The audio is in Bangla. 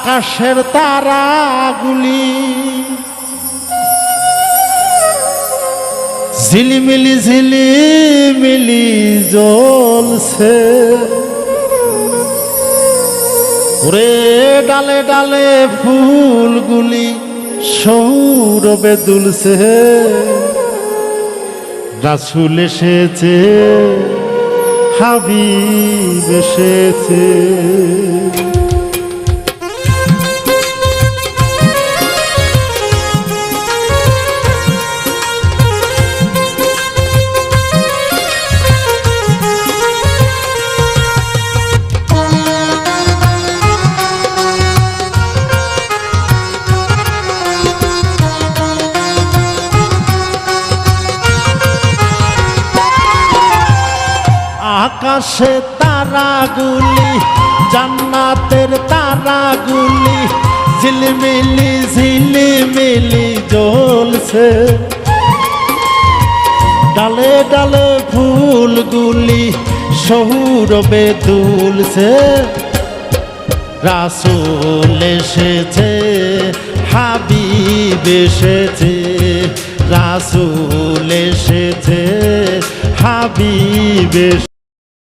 আকাশের তারাগুলি। ঝিলিমিলি ঝিলিমিলি জ্বলছে। ওরে ডালে ডালে ফুলগুলি সৌরভে দুলছে। রাসুল এসেছে, হাবিব এসেছে। আকাশে তারাগুলি, জান্নাতের তারাগুলি, ঝিলমিলি, ঝিলিমিলি জ্বলছে। ডালে ডালে ফুলগুলি সৌরবে দুলছে। রাসুল এসেছে, হাবিব এসেছে, রাসুল এসেছে, হাবিব